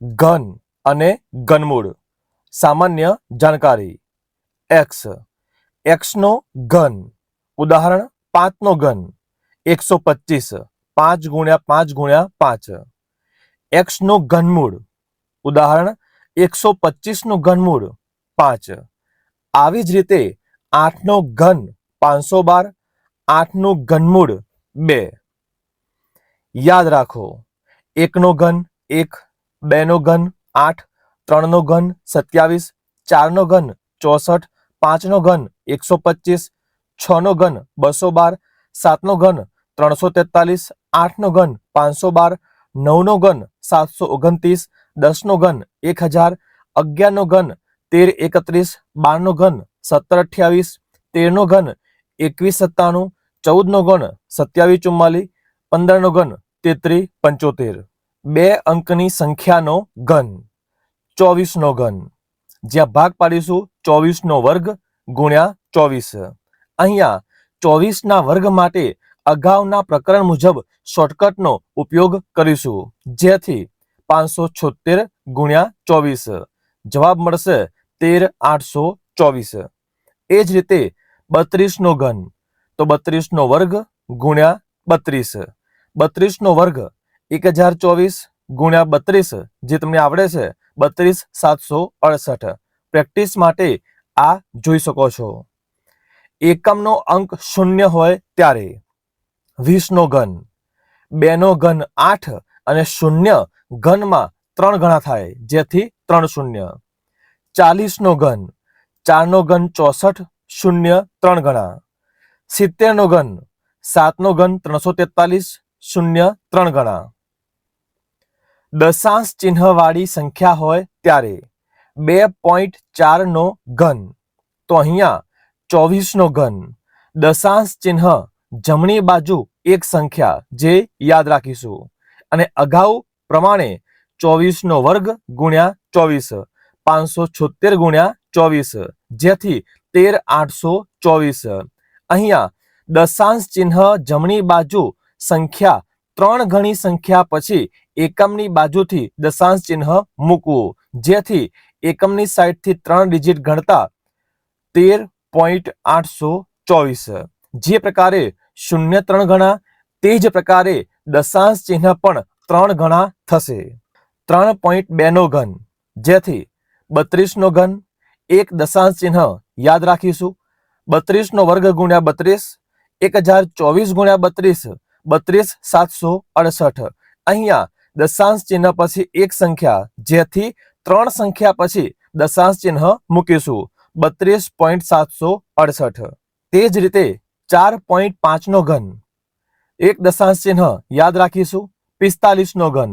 ઘન અને ઘનમૂળ સામાન્ય જાણકારી એક્સ એક્સનો ઘન ઉદાહરણ પાંચનો ઘન એકસો પચીસ પાંચ ગુણ્યા પાંચ ગુણ્યા પાંચ એક્સનો ઘનમૂળ ઉદાહરણ એકસો પચીસનું ઘનમૂળ પાંચ આવી જ રીતે આઠનો ઘન પાંચસો બાર આઠનું ઘનમૂળ બે યાદ રાખો એકનો ઘન એક બેનો ઘન આઠ, ત્રણનો ઘન સત્યાવીસ, ચારનો ઘન ચોસઠ, પાંચનો ઘન એકસો પચીસ, છનો ઘન બસો બાર, સાતનો ઘન ત્રણસો તેતાલીસ, આઠનો ઘન પાંચસો બાર, નવનો ઘન સાતસો ઓગણત્રીસ, દસનો ઘન એક હજાર, અગિયારનો ઘન તેર એકત્રીસ, બારનો ઘન સત્તર અઠ્યાવીસ, તેરનો ઘન એકવીસ સત્તાણું, ચૌદનો ઘન સત્યાવીસ ચુમ્માલીસ, પંદરનો ઘન તેત્રીસ પંચોતેર. બે અંકની સંખ્યાનો ઘન, ચોવીસનો ઘન. જ્યાં ભાગ પાડીશું ચોવીસનો વર્ગ ગુણ્યા ચોવીસ. અહીંયા ચોવીસના વર્ગ માટે અગાઉના પ્રકરણ મુજબ શોર્ટકટનો ઉપયોગ કરીશું. જેથી પાંચસો છોતેર ગુણ્યા ચોવીસ. જવાબ મળશે તેર આઠસો ચોવીસ. એ જ રીતે બત્રીસનો ઘન, તો બત્રીસનો વર્ગ ગુણ્યા બત્રીસ. બત્રીસનો વર્ગ એક હજાર ચોવીસ ગુણ્યા બત્રીસ જે તમને આવડે છે, બત્રીસ સાતસો અડસઠ. પ્રેક્ટિસ માટે આ જોઈ શકો છો. એકમનો અંક શૂન્ય હોય ત્યારે વીસનો ઘન, બેનો ઘન આઠ અને શૂન્ય ઘનમાં ત્રણ ગણા થાય, જેથી ત્રણ શૂન્ય. ચાલીસનો ઘન, ચારનો ઘન ચોસઠ, શૂન્ય ત્રણ ગણા. સિત્તેરનો ઘન, સાતનો ઘન ત્રણસો તેતાલીસ, શૂન્ય ત્રણ ગણા. દશાંશ ચિહ્નવાળી સંખ્યા હોય ત્યારે બે પોઈન્ટ ચારનો ઘન. તો અહીંયા ચોવીસનો ઘન. દશાંશ ચિહ્ન જમણી બાજુ એક સંખ્યા જે યાદ રાખીશું. અને અગાઉ પ્રમાણે ચોવીસનો વર્ગ ગુણ્યા ચોવીસ, પાંચસો છોતેર ગુણ્યા ચોવીસ, જેથી તેર આઠસો ચોવીસ. અહીંયા દશાંશ ચિહ્ન જમણી બાજુ સંખ્યા ત્રણ ગણી સંખ્યા પછી એકમની બાજુથી દશાંશ ચિહ્ન મૂકવું. જેથી એકમની સાઈડથી ત્રણ ડિજિટ ગણતા તેર પોઈન્ટ આઠસો ચોવીસ. જે પ્રકારે શૂન્ય ત્રણ ગણા, તે જ પ્રકારે દશાંશ ચિહ્ન પણ ત્રણ ગણા થશે. ત્રણ પોઈન્ટ બેનો ઘન. જેથી બત્રીસનો ઘન, એક દશાંશ ચિહ્ન યાદ રાખીશું. બત્રીસનો વર્ગ ગુણ્યા બત્રીસ, એક હજાર ચોવીસ ગુણ્યા બત્રીસ બત્રીસ સાતસો અડસઠ. અહીંયા દશાંશ ચિહ્ન પછી એક સંખ્યા, જેથી ત્રણ સંખ્યા પછી દશાંશ ચિહ્ન મૂકીશું. બત્રીસ પોઈન્ટ સાતસો અડસઠ. તે જ રીતે ચાર પોઈન્ટ પાંચનો ઘન. એક દશાંશ ચિહ્ન યાદ રાખીશું. પિસ્તાલીસનો ઘન.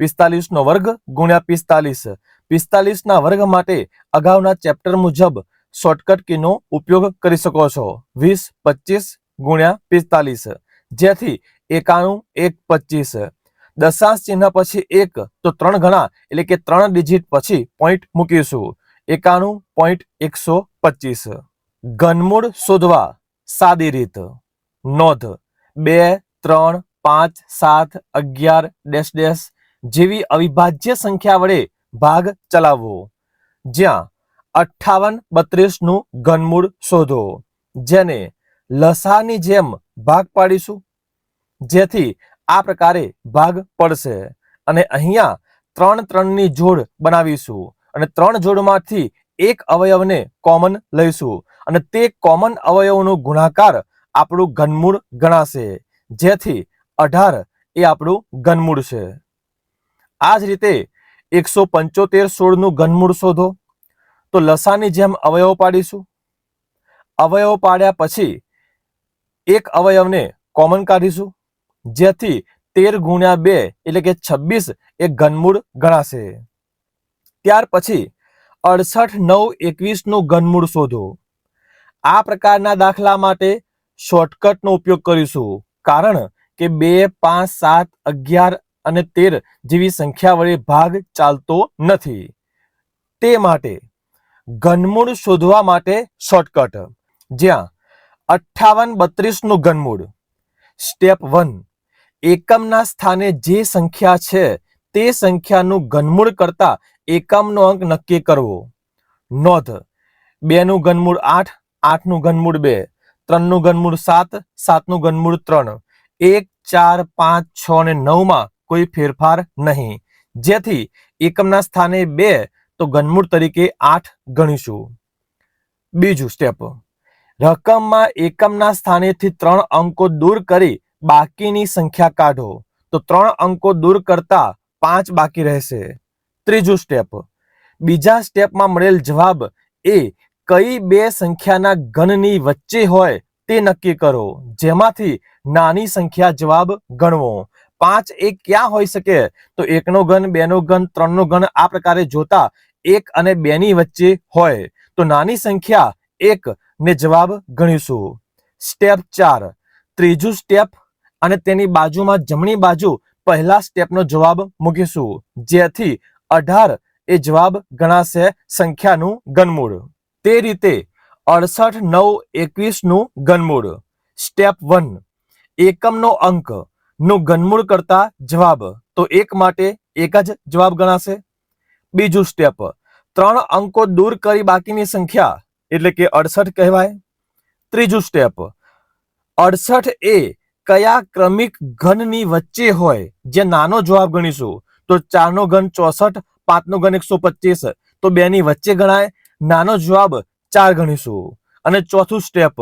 પિસ્તાલીસનો વર્ગ ગુણ્યા પિસ્તાલીસ. પિસ્તાલીસના વર્ગ માટે અગાઉના ચેપ્ટર મુજબ શોર્ટકટ કીનો ઉપયોગ કરી શકો છો. વીસ, પચીસ ગુણ્યા પિસ્તાલીસ. જેથી એકાણું, એક, પચીસ. દશાંશ ચિહ્ન પછી એક, તો ત્રણ ગણા, એટલે કે ત્રણ ડિજિટ પછી પોઈન્ટ મૂકીશું. એકાણું પોઈન્ટ એકસો પચીસ. ઘનમૂળ શોધવા, સાદી રીત. નોંધ. બે, ત્રણ, પાંચ, સાત, અગિયાર, ડેશ ડેશ, જેવી અવિભાજ્ય સંખ્યા વડે ભાગ ચલાવવો. જ્યાં, અઠ્ઠાવન બત્રીસનું ઘનમૂળ શોધો. જેને લસાની જેમ ભાગ પાડીશું. જેથી આ પ્રકારે ભાગ પડશે. અને અહીંયા ત્રણ ત્રણની જોડ બનાવીશું. અને ત્રણ જોડમાંથી એક અવયવને કોમન લઈશું. અને તે કોમન અવયવનો ગુણાકાર આપણું ઘનમૂળ ગણાશે. જેથી અઢાર એ આપણું ઘનમૂળ છે. આ જ રીતે એકસો પંચોતેર સોળનું ઘનમૂળ શોધો. તો લસાની જેમ અવયવ પાડીશું. અવયવ પાડ્યા પછી એક અવયવને કોમન કાઢીશું. જેથી તેર ગુણ્યા બે એટલે કે છવ્વીસ એ ઘનમૂળ ગણાશે. ત્યાર પછી અડસઠ નવ એકવીસનું ઘનમૂળ શોધો. આ પ્રકારના દાખલા માટે શોર્ટકટનો ઉપયોગ કરીશું. કારણ કે બે, પાંચ, સાત, અગિયાર અને તેર જેવી સંખ્યા વડે ભાગ ચાલતો નથી. તે માટે ઘનમૂળ શોધવા માટે શોર્ટકટ જ્યાં અઠ્ઠાવન બત્રીસનું ઘનમૂળ. સ્ટેપ વન એકમના સ્થાને જે સંખ્યા છે, તે સંખ્યાનું ઘનમૂળ કરતા એકમનો અંક નક્કી કરવો. નોંધ. બેનું ઘનમૂળ આઠ, આઠનું ઘનમૂળ બે, ત્રણનું ઘનમૂળ સાત, સાતનું ઘનમૂળ ત્રણ. એક, ચાર, પાંચ, છ અને નવમાં કોઈ ફેરફાર નહીં. જેથી એકમના સ્થાને બે, તો ઘનમૂળ તરીકે આઠ ગણીશું. બીજું સ્ટેપ. રકમમાં એકમના સ્થાનેથી ત્રણ અંકો દૂર કરી બાકીની સંખ્યા કાઢો. તો ત્રણ અંકો દૂર કરતા પાંચ બાકી રહેશે. ત્રીજું સ્ટેપ. બીજા સ્ટેપમાં મળેલ જવાબ એ કઈ બે સંખ્યાના ઘનની વચ્ચે હોય તે નક્કી કરો. જેમાંથી નાની સંખ્યા જવાબ ગણવો. પાંચ એ ક્યાં હોઈ શકે? તો એકનો ઘન, બેનો ઘન, ત્રણનો ઘન આ પ્રકારે જોતા એક અને બેની વચ્ચે હોય. તો નાની સંખ્યા એક ને જવાબ ગણીશું. સ્ટેપ ચાર. ત્રીજું સ્ટેપ અને તેની બાજુમાં જમણી બાજુ પહેલા સ્ટેપનો જવાબ મૂકીશું. જેથી અઢાર એ જવાબ ગણાશે સંખ્યાનું ઘનમૂળ. તે રીતે અડસઠ, નવ, એકવીસનું ઘનમૂળ. સ્ટેપ વન, એકમનો અંકનું ઘનમૂળ કરતા જવાબ. તો એક માટે એક જ જવાબ ગણાશે. બીજું સ્ટેપ, ત્રણ અંકો દૂર કરી બાકીની સંખ્યા, એટલે કે અડસઠ કહેવાય. ત્રીજું સ્ટેપ, અડસઠ એ કયા ક્રમિક ઘનની વચ્ચે હોય? જે નાનો જવાબ ગણીશું. તો ચારનો ઘન ચોસઠ, પાંચનો ઘન એકસો પચીસ. તો બેની વચ્ચે ગણાય નાનો જવાબ ચાર ગણીશું. અને ચોથું સ્ટેપ,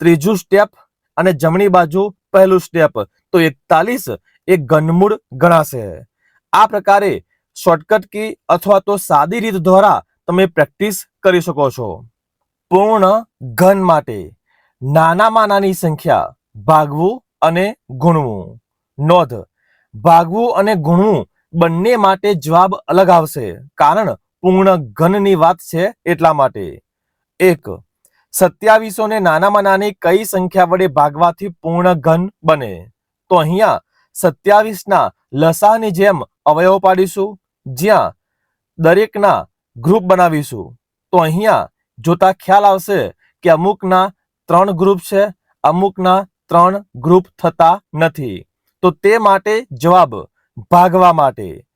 ત્રીજું સ્ટેપ અને જમણી બાજુ પહેલું સ્ટેપ. તો એકતાલીસ એ ઘનમૂળ ગણાશે. આ પ્રકારે શોર્ટકટ કી અથવા તો સાદી રીત દ્વારા તમે પ્રેક્ટિસ કરી શકો છો. પૂર્ણ ઘન માટે નાનામાં નાની સંખ્યા ભાગવું અને ગુણવું. નોંધ. ભાગવું અને ગુણવું બંને માટે જવાબ અલગ આવશે, કારણ પૂર્ણ ઘનની વાત છે એટલા માટે. એક. સત્યાવીસો ને નાનામાં નાની કઈ સંખ્યા વડે ભાગવાથી પૂર્ણ ઘન બને? તો અહીંયા સત્યાવીસના લસાની જેમ અવયવ પાડીશું, જ્યાં દરેકના ગ્રુપ બનાવીશું. તો અહીંયા જોતા ખ્યાલ આવશે કે અમુકના ત્રણ ગ્રુપ છે, અમુકના ત્રણ ગ્રુપ થતા નથી. તો તે માટે જવાબ ભાગવા માટે.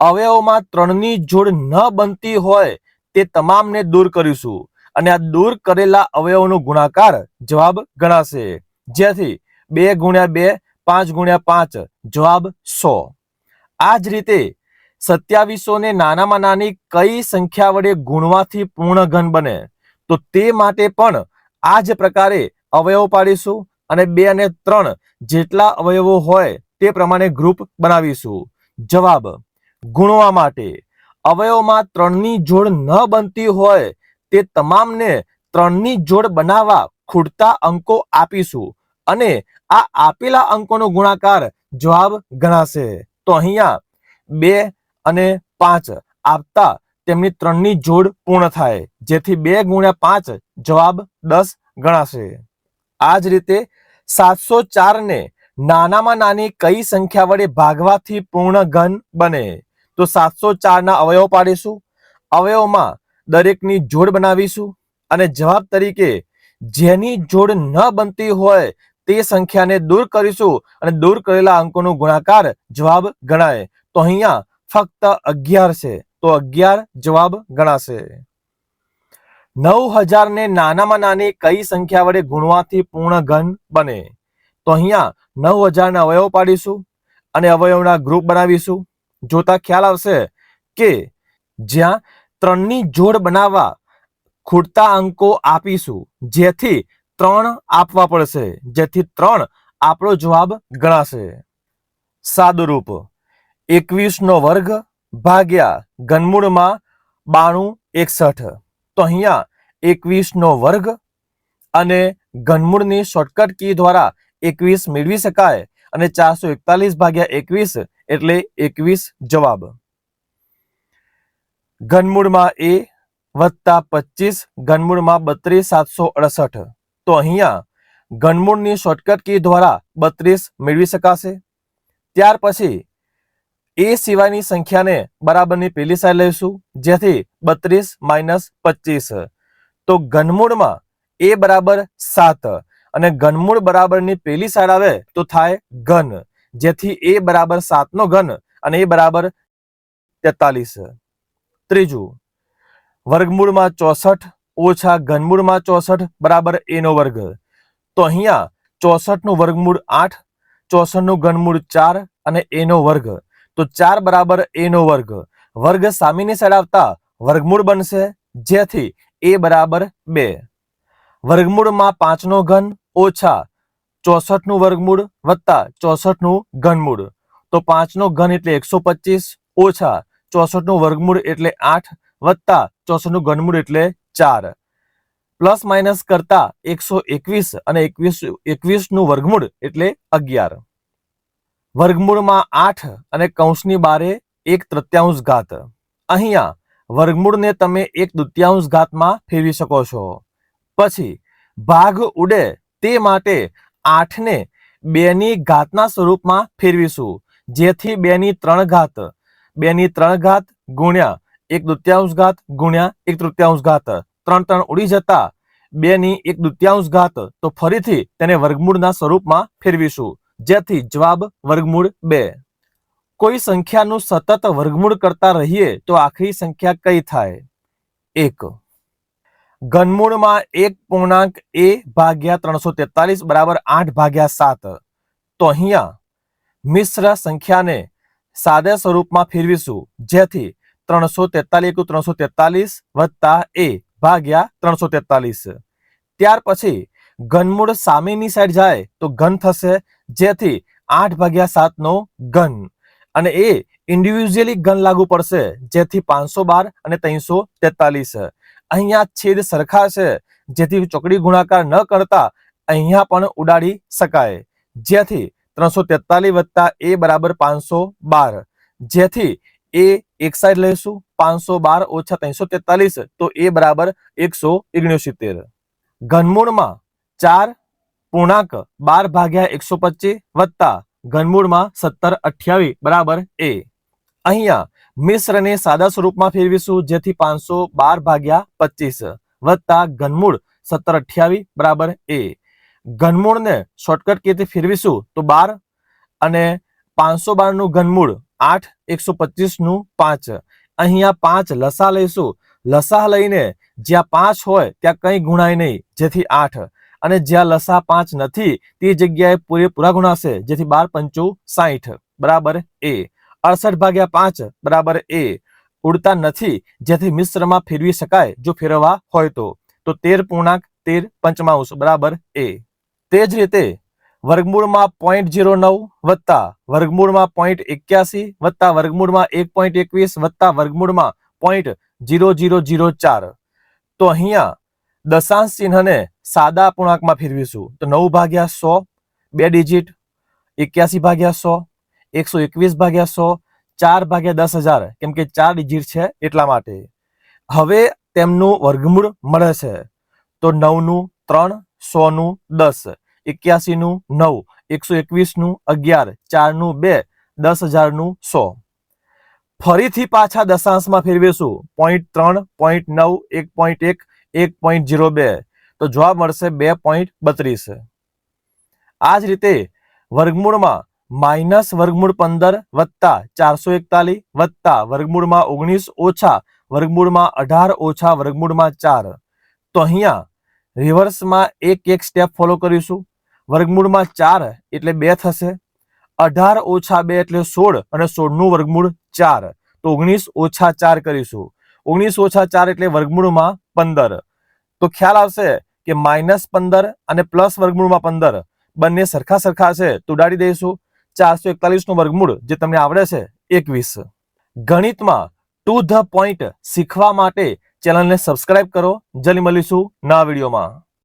અવયવોમાં ત્રણની જોડ ન બનતી હોય તે તમામને દૂર કરીશું. અને આ દૂર કરેલા અવયવોનો ગુણાકાર જવાબ ગણાશે. જેથી બે ગુણ્યા બે, પાંચ ગુણ્યા પાંચ, જવાબ સો. આ જ રીતે સત્યાવીસો ને નાનામાં નાની કઈ સંખ્યા વડે ગુણવાથી પૂર્ણ ઘન બને? તો તે માટે પણ આ જ પ્રકારે અવયવ પાડીશું. અને બે અને ત્રણ જેટલા અવયવો હોય તે પ્રમાણે ગ્રુપ બનાવીશું. જવાબ, ગુણવા માટે. અવયવમાં ત્રણની જોડ ન બનતી હોય તે તમામને ત્રણની જોડ બનાવવા ખૂટતા અંકો આપીશું અને આ આપેલા અંકોનો ગુણાકાર જવાબ ગણાશે. તો અહીંયા બે અને પાંચ આપતા તેમની ત્રણની જોડ પૂર્ણ થાય, જેથી બે ગુણ્યા પાંચ જવાબ દસ ગણાશે. આ જ રીતે સાતસો ચાર ને નાનામાં નાની કઈ સંખ્યા વડે ભાગવાથી પૂર્ણ ઘન બને? તો સાતસો ચાર ના અવયવ પાડીશું. અવયવમાં દરેકની જોડ બનાવીશું અને જવાબ તરીકે જેની જોડ ન બનતી હોય તે સંખ્યાને દૂર કરીશું અને દૂર કરેલા અંકોનો ગુણાકાર જવાબ ગણાય. તો અહીંયા ફક્ત અગિયાર છે. તો અગિયાર જવાબ ગણાશે. નવ હજાર ને નાનામાં નાની કઈ સંખ્યા વડે ગુણવાથી પૂર્ણ ઘન બને? તો અહીંયા નવ હજારના અવયવ પાડીશું અને અવયવના ગ્રુપ બનાવીશું. જોતા ખ્યાલ આવશે કે જ્યાં ત્રણની જોડ બનાવવા ખૂટતા અંકો આપીશું, જેથી ત્રણ આપવા પડશે, જેથી ત્રણ આપણો જવાબ ગણાશે. સાદુરૂપ. એકવીસ નો વર્ગ ભાગ્યા ઘનમૂળમાં બાણું એકસઠ. તો અહીંયા એકવીસ નો વર્ગ અને ઘનમૂળની શોર્ટકટ કી દ્વારા એકવીસ મેળવી શકાય અને ચારસો એકતાલીસ ભાગ્યા એકવીસ એટલે એકવીસ જવાબ. ઘનમૂળમાં એ વત્તા પચીસ, ઘનમૂળમાં બત્રીસ, સાતસો અડસઠ. તો અહીંયા ઘનમૂળની શોર્ટકટ કી દ્વારા બત્રીસ મેળવી શકાશે. ત્યાર પછી એ સિવાયની સંખ્યાને બરાબરની પેલી સાઈડ લઈશું, જેથી બત્રીસ માઇનસ પચીસ. તો ઘનમૂળમાં એ બરાબર સાત અને ઘનમૂળ બરાબરની પેલી સાઈડ આવે તો થાય ઘન, જેથી એ બરાબર સાતનો ઘન અને એ બરાબર તેતાલીસ. ત્રીજું, વર્ગમૂળમાં ચોસઠ ઓછા ઘનમૂળમાં ચોસઠ બરાબર એનો વર્ગ. તો અહીંયા ચોસઠનું વર્ગમૂળ આઠ, ચોસઠનું ઘનમૂળ ચાર અને એનો વર્ગ. તો ચાર બરાબર એનો વર્ગ. વર્ગ સામેની સાઈડ આવતા વર્ગમૂળ બનશે જેથી એ બરાબર બે. વર્ગમૂળમાં પાંચનો ઘન ઓછા ચોસઠનું વર્ગમૂળ વત્તા ચોસઠનું ઘનમૂળ. તો પાંચનો ઘન એટલે એકસો પચીસ ઓછા ચોસઠનું વર્ગમૂળ એટલે આઠ વત્તા ચોસઠનું ઘનમૂળ એટલે ચાર. પ્લસ માઇનસ કરતા એકસો એકવીસ અને એકવીસ એકવીસનું વર્ગમૂળ એટલે અગિયાર. વર્ગમૂળમાં આઠ અને કૌંસની બારે એક તૃતીયાંશ ઘાત. અહીંયા વર્ગમૂળને તમે એક દૃત્યાંશ ઘાતમાં ફેરવી શકો છો. પછી ભાગ ઉડે તે માટે આઠને બેની ઘાતના સ્વરૂપમાં ફેરવીશું, જેથી બેની ત્રણ ઘાત. બેની ત્રણ ઘાત ગુણ્યા એક દૃત્યાંશ ઘાત ગુણ્યા એક તૃતીયાંશ ઘાત. ત્રણ ત્રણ ઉડી જતા બેની એક દૃત્યાંશ ઘાત, તો ફરીથી તેને વર્ગમૂળના સ્વરૂપમાં ફેરવીશું. જેથી જવાબ વર્ગમૂળ બે. કોઈ સંખ્યાનું સતત વર્ગમૂળ કરતા રહીએ તો આખરી સંખ્યા કઈ થાય? એક. ઘનમૂળમાં એક પૂર્ણાંક એ ભાગ્યા ત્રણસો તેતાલીસ બરાબર આઠ ભાગ્યા સાત. તો અહીંયા મિશ્ર સંખ્યાને સાદે સ્વરૂપમાં ફેરવીશું. જેથી ત્રણસો તેતાલીસ ત્રણસો તેતાલીસ વત્તા એ ભાગ્યા ત્રણસો તેતાલીસ. ત્યાર પછી ઘનમૂળ સામેની સાઈડ જાય તો ઘન થશે, જેથી આઠ ભાગ્યા સાતનો ઘન. અને એ ઇન્ડિવિજ્યુઅલી ઘન લાગુ પડશે, જેથી પાંચસો બાર અને ત્રણસો તેતાલીસ. અહીંયા છેદ સરખા છે, જેથી ચોકડી ગુણાકાર ન કરતા અહીંયા પણ ઉડાડી શકાય. જેથી ત્રણસો તેતાલીસ વત્તા એ બરાબર પાંચસો બાર. જેથી એ એક સાઈડ લઈશું, પાંચસો બાર ઓછા ત્રણસો તેતાલીસ, તો એ બરાબર એકસો ઓગણસિત્તેર. ઘનમૂળમાં ચાર, પૂર્ણાંક બાર ભાગ્યા એકસો પચીસ વત્તા ઘનમૂળમાં સત્તર અઠ્યાવીસ, બરાબર એ. અહીંયા મિશ્રને સાદા સ્વરૂપમાં ફેરવીશું, જેથી પાંચસો બાર ભાગ્યા પચીસ વત્તા ઘનમૂળ સત્તર અઠ્યાવીસ, બરાબર એ. ઘનમૂળને શોર્ટકટ કેથી ફેરવીશું તો બાર અને પાંચસો બારનું ઘનમૂળ આઠ, એકસો પચીસનું પાંચ. અહીંયા પાંચ લસા લઈશું. લસા લઈને જ્યાં પાંચ હોય ત્યાં કંઈ ગુણાય નહીં, જેથી આઠ. અને જ્યાં લસા પાંચ નથી, તે જગ્યાએ પૂરેપૂરા ગુણાશે, જેથી બાર પંચો સાઠ બરાબર એ. અડસઠ ભાગ્યા પાંચ, બરાબર એ. ઉડતા નથી, જેથી મિશ્રમાં ફેરવી શકાય, જો ફેરવવા હોય તો. તો તેર પૂર્ણાંક તેર પંચમાંશ, બરાબર એ. તે જ રીતે, વર્ગમૂળમાં પોઈન્ટ જીરો નવ વત્તા વર્ગમૂળમાં પોઈન્ટ એક્યાસી વત્તા વર્ગમૂળમાં એક પોઈન્ટ એકવીસ વત્તા વર્ગમૂળમાં પોઈન્ટ જીરો જીરો જીરો ચાર. તો અહીંયા દશાંશ ચિહ્નને સાદા પૂર્ણાંકમાં ફેરવીશું. તો નવ ભાગ્યા સો, બે ડિજિટ, એક્યાસી ભાગ્યા સો, એકસો એકવીસ ભાગ્યા સો, ચાર ભાગ્યા દસ હજાર, કેમ કે ચાર ડિજિટ છે એટલા માટે. હવે તેમનું વર્ગમૂળ મળે છે. તો નવનું ત્રણ, સોનું દસ, એક્યાસીનું નવ, એકસો એકવીસનું અગિયાર, ચારનું બે, દસ હજારનું સો. ફરીથી પાછા દશાંશમાં ફેરવીશું. પોઈન્ટ ત્રણ, પોઈન્ટ નવ, એક પોઈન્ટ એક એક પોઈન્ટ જીરો બે. તો જવાબ મળશે બે પોઈન્ટ બત્રીસ. આ જ રીતે વર્ગમૂળમાં માઇનસ વર્ગમૂળ પંદર વત્તા ચારસો એકતાલીસ વત્તા વર્ગમૂળમાં ઓગણીસ ઓછા વર્ગમૂળમાં અઢાર ઓછા વર્ગમૂળમાં ચાર. તો અહીંયા રિવર્સમાં એક એક સ્ટેપ ફોલો કરીશું. વર્ગમૂળમાં ચાર એટલે બે થશે. અઢાર ઓછા બે એટલે સોળ અને સોળનું વર્ગમૂળ ચાર. તો ઓગણીસ ઓછા ચાર કરીશું. ઓગણીસ ઓછા ચાર એટલે વર્ગમૂળમાં પંદર. તો ખ્યાલ આવશે કે માઇનસ પંદર અને પ્લસ વર્ગમૂળમાં પંદર. બંને સરખા સરખા છે, તો ઉડાડી દઈશું. ચારસો એકતાલીસનું વર્ગમૂળ જે તમને આવડે છે, એકવીસ. ગણિતમાં ટુ ધ પોઈન્ટ શીખવા માટે ચેનલને સબસ્ક્રાઇબ કરો. જલ્દી મળીશું નવા વિડીયોમાં.